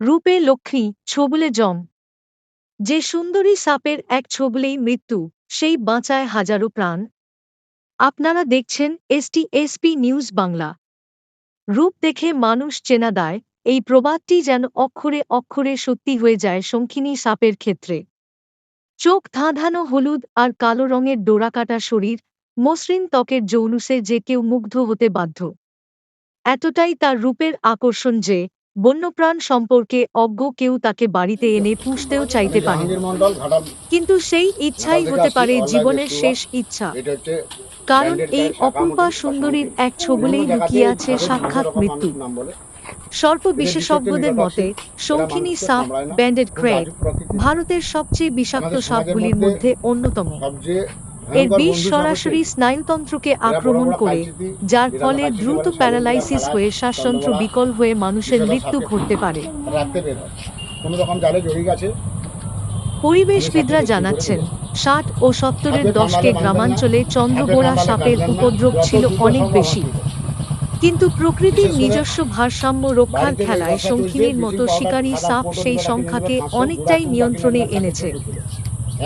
রূপে লক্ষ্মী, ছবলে জম যে সুন্দরী সাপের এক ছবলেই মৃত্যু, সেই বাঁচায় হাজারো প্রাণ। আপনারা দেখছেন এসটি এসপি নিউজ বাংলা। রূপ দেখে মানুষ চেনা দায়, এই প্রবাদটি যেন অক্ষরে অক্ষরে সত্যি হয়ে যায় শঙ্খিনী সাপের ক্ষেত্রে। চোখ ধাঁধানো হলুদ আর কালো রঙের ডোরাকাটা শরীর, মসৃণ ত্বকের জৌলুসে যে কেউ মুগ্ধ হতে বাধ্য। এতটাই তার রূপের আকর্ষণ যে বন্যপ্রাণ সম্পর্কে অজ্ঞ কেউ তাকে বাড়িতে এনে পুষতেও চাইতে পারে। কিন্তু সেই ইচ্ছাই হতে পারে জীবনের শেষ ইচ্ছা। কারণ এই গাড়ি, অপূর্বা সুন্দরীর এক ছবলেই লুকিয়ে আছে সাক্ষাৎ মৃত্যু। সর্প বিশেষজ্ঞদের মতে মানুষকে সাপ ব্যান্ডেড ক্র্যাক ভারতের সবচেয়ে বিষাক্ত সাপগুলির মধ্যে অন্যতম। এর বিষ সরাসরি স্নায়ুতন্ত্রকে আক্রমণ করে যার ফলে দ্রুত প্যারালাইসিস হয়ে চন্দ্রবড়া, বিকল হয়ে মানুষের মৃত্যু ঘটতে পারে। পরিবেশবিদরা জানাচ্ছেন ষাট ও সত্তরের দশকে গ্রামাঞ্চলে চন্দ্রবোড়া সাপের উপদ্রব ছিল অনেক বেশি। কিন্তু প্রকৃতির নিজস্ব ভারসাম্য রক্ষার খেলায় শঙ্খিনীর মতো শিকারী সাপ সেই সংখ্যাকে অনেকটাই নিয়ন্ত্রণে এনেছে।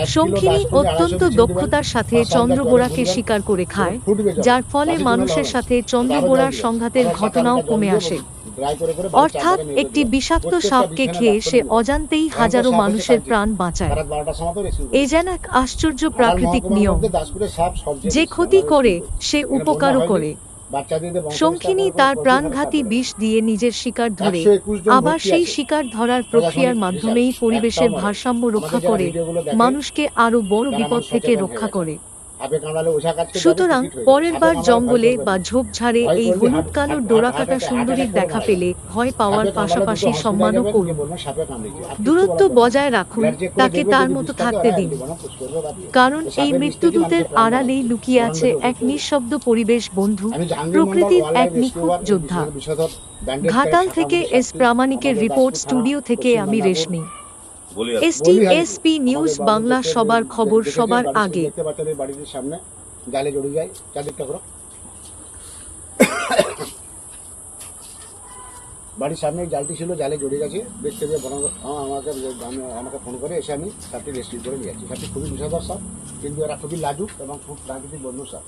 শঙ্খিনী অত্যন্ত দক্ষতার সাথে চন্দ্রবোড়াকে শিকার করে খায় যার ফলে মানুষের সাথে চন্দ্রবোড়ার সংঘাতের ঘটনাও কমে আসে। অর্থাৎ একটি বিষাক্ত সাপকে খেয়ে সে অজান্তেই হাজারো মানুষের প্রাণ বাঁচায়। এ যেন এক আশ্চর্য প্রাকৃতিক নিয়ম। যে ক্ষতি করে সে উপকারও করে। শঙ্খিনী তার প্রাণঘাতী বিষ দিয়ে নিজের শিকার ধরে। আবার সেই শিকার ধরার প্রক্রিয়ার মাধ্যমেই পরিবেশের ভারসাম্য রক্ষা করে মানুষকে আরও বড় বিপদ থেকে রক্ষা করে। সুতরাং পরের বার জঙ্গলে বা ঝোপঝাড়ে এই হলুদ কালো ডোরাকাটা সুন্দরীর দেখা পেলে ভয় পাওয়ার পাশাপাশি সম্মানও করুন। দূরত্ব বজায় রাখুন তাকে তার মতো থাকতে দিন। কারণ এই মৃত্যুদূতের আড়ালেই লুকিয়ে আছে এক নিঃশব্দ পরিবেশ বন্ধু। প্রকৃতির এক নিখুঁত যোদ্ধা। ঘাটাল থেকে এস প্রামাণিকের রিপোর্ট স্টুডিও থেকে আমি রেশমি। নিউজ বাংলা সবার খবর সবার আগে। দেখতে পাচ্ছেন এই বাড়িটির সামনে জালে জড়িয়ে যায় চারদিকটা করো বাড়ির সামনে জালটি ছিল জালে জড়িয়ে গেছে। দেখতে পেয়ে বন আমাকে আমি- আমাকে ফোন করে এসে আমি সাপটি রেস্কিউ করে নিয়ে যাচ্ছি। সাপটি খুবই বিষধর সাপ কিন্তু এরা খুবই লাজুক এবং খুব প্রাকৃতিক বন্ধু সাপ।